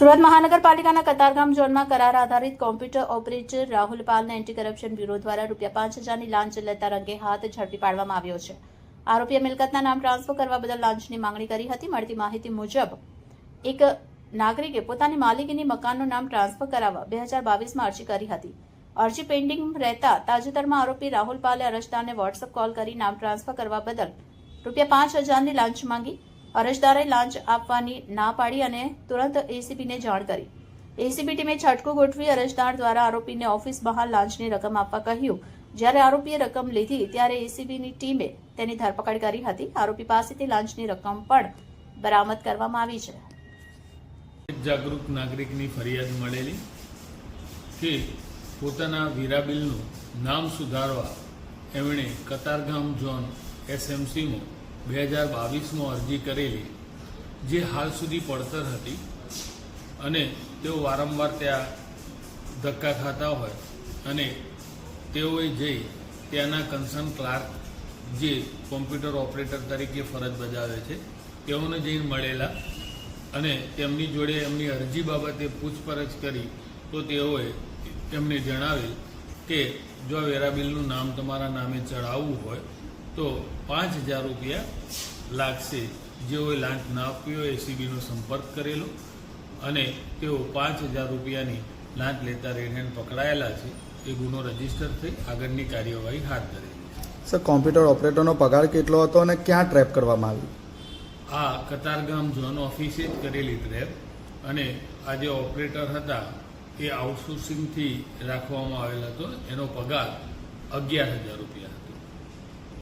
સુરત મહાનગરપાલિકાના કતારગામ ઝોનમાં કરાર આધારિત કોમ્પ્યુટર ઓપરેટર રાહુલ પાલને એન્ટી કરપ્શન બ્યુરો દ્વારા રૂપિયા પાંચ હજારની લાંચ લેતા રંગે હાથ ઝડપી પાડવામાં આવ્યો છે. આરોપીએ મિલકતના નામ ટ્રાન્સફર કરવા બદલ લાંચની માંગણી કરી હતી. મળતી માહિતી મુજબ, એક નાગરિકે પોતાની માલિકીની મકાનનું નામ ટ્રાન્સફર કરાવવા બે હજાર બાવીસમાં અરજી કરી હતી. અરજી પેન્ડિંગ રહેતા તાજેતરમાં આરોપી રાહુલ પાલે અરજદારને વોટ્સઅપ કોલ કરી નામ ટ્રાન્સફર કરવા બદલ રૂપિયા પાંચ હજારની લાંચ માંગી. અરજદારે લાંચ આપવાની ના પાડી અને તુરંત એસીબીને જાણ કરી. એસીબી ટીમે છટકો ગોઠવી અરજદાર દ્વારા આરોપીને ઓફિસ બહાર લાંચની રકમ આપવા કહ્યું. જ્યારે આરોપીએ રકમ લીધી ત્યારે એસીબીની ટીમે તેની ધરપકડ કરી હતી. આરોપી પાસેથી લાંચની રકમ પણ બરામદ કરવામાં આવી છે. જાગૃત નાગરિકની ફરિયાદ મળેલી કે પોતાના વીરા બિલનું નામ સુધારવા એમણે કતારગામ ઝોન એસએમસીમાં બે હજાર બાવીસમાં અરજી કરેલી, જે હાલ સુધી પડતર હતી અને તેઓ વારંવાર ત્યાં ધક્કા ખાતા હોય અને તેઓએ જઈ ત્યાંના કન્સર્ન ક્લાર્ક, જે કોમ્પ્યુટર ઓપરેટર તરીકે ફરજ બજાવે છે, તેઓને જઈને મળેલા અને તેમની જોડે એમની અરજી બાબતે પૂછપરછ કરી તો તેઓએ એમને જણાવેલ કે, જો વેરા બિલનું નામ તમારા નામે ચડાવવું હોય તો પાંચ હજાર રૂપિયા લાગશે. જેઓએ લાંચ ના આપવી હોય એસીબીનો સંપર્ક કરેલો અને તેઓ પાંચ હજાર રૂપિયાની લાંચ લેતા રેણેણ પકડાયેલા છે. એ ગુનો રજિસ્ટર થઈ આગળની કાર્યવાહી હાથ ધરેલી સર કોમ્પ્યુટર ઓપરેટરનો પગાર કેટલો હતો અને ક્યાં ટ્રેપ કરવામાં આવ્યો આ કતારગામ ઝોન ઓફિસે જ કરેલી ટ્રેપ અને આ જે ઓપરેટર હતા એ આઉટસોર્સિંગથી રાખવામાં આવેલ હતો. એનો પગાર અગિયાર હજાર રૂપિયા